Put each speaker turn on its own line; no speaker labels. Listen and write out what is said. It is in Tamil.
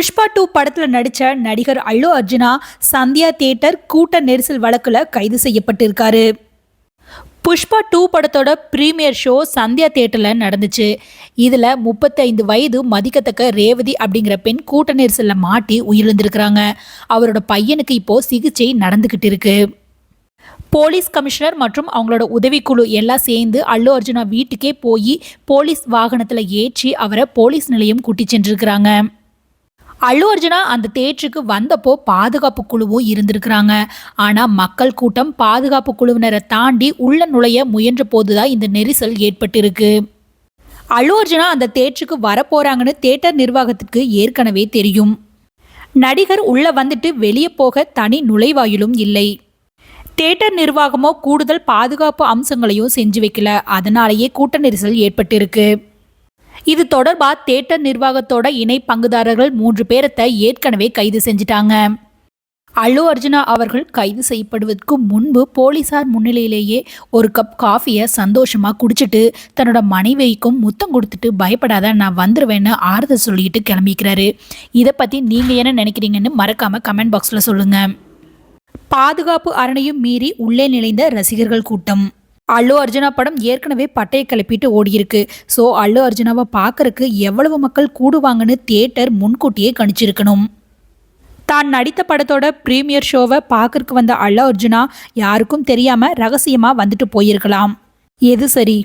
புஷ்பா டூ படத்தில் நடித்த நடிகர் அல்லு அர்ஜுனா சந்தியா தியேட்டர் கூட்ட நெரிசல் வழக்கில் கைது செய்யப்பட்டிருக்காரு. புஷ்பா டூ படத்தோட ப்ரீமியர் ஷோ சந்தியா தியேட்டரில் நடந்துச்சு. இதில் முப்பத்தைந்து வயது மதிக்கத்தக்க ரேவதி அப்படிங்கிற பெண் கூட்ட நெரிசலில் மாட்டி உயிரிழந்திருக்கிறாங்க. அவரோட பையனுக்கு இப்போது சிகிச்சை நடந்துக்கிட்டு இருக்கு. போலீஸ் கமிஷனர் மற்றும் அவங்களோட உதவிக்குழு எல்லாம் சேர்ந்து அல்லு அர்ஜுனா வீட்டுக்கே போய் போலீஸ் வாகனத்தில் ஏற்றி அவரை போலீஸ் நிலையம் கூட்டி சென்றிருக்கிறாங்க. அல்லு அர்ஜுனா அந்த தேட்டருக்கு வந்தப்போ பாதுகாப்பு குழுவும் இருந்திருக்கிறாங்க. ஆனால் மக்கள் கூட்டம் பாதுகாப்பு குழுவினரை தாண்டி உள்ள நுழைய முயன்ற போதுதான் இந்த நெரிசல் ஏற்பட்டிருக்கு. அல்லு அர்ஜுனா அந்த தேட்டருக்கு வரப்போறாங்கன்னு தேட்டர் நிர்வாகத்துக்கு ஏற்கனவே தெரியும். நடிகர் உள்ள வந்துட்டு வெளியே போக தனி நுழைவாயிலும் இல்லை. தேட்டர் நிர்வாகமோ கூடுதல் பாதுகாப்பு அம்சங்களையும் செஞ்சு வைக்கல. அதனாலேயே கூட்ட நெரிசல் ஏற்பட்டிருக்கு. இது தொடர்பாக தேட்டர் நிர்வாகத்தோட இணை பங்குதாரர்கள் மூன்று பேரத்தை ஏற்கனவே கைது செஞ்சிட்டாங்க. அல்லு அர்ஜுனா அவர்கள் கைது செய்யப்படுவதற்கு முன்பு போலீசார் முன்னிலையிலேயே ஒரு கப் காஃபியை சந்தோஷமாக குடிச்சிட்டு தன்னோட மனைவிக்கும் முத்தம் கொடுத்துட்டு பயப்படாத நான் வந்துடுவேன்னு ஆறுதல் சொல்லிட்டு கிளம்பிக்கிறாரு. இதை பற்றி நீங்கள் என்ன நினைக்கிறீங்கன்னு மறக்காமல் கமெண்ட் பாக்ஸில் சொல்லுங்கள் பாதுகாப்பு அரணையும் மீறி உள்ளே நிலைந்த ரசிகர்கள் கூட்டம். அல்லு அர்ஜுனா படம் ஏற்கனவே பட்டையை கிளப்பிட்டு ஓடியிருக்கு. ஸோ அல்லு அர்ஜுனாவை பார்க்கறக்கு எவ்வளவு மக்கள் கூடுவாங்கன்னு தியேட்டர் முன்கூட்டியே கணிச்சிருக்கணும். தான் நடித்த படத்தோட ப்ரீமியர் ஷோவை பார்க்கறக்கு வந்த அல்லு அர்ஜுனா யாருக்கும் தெரியாமல் ரகசியமாக வந்துட்டு போயிருக்கலாம். எது சரி?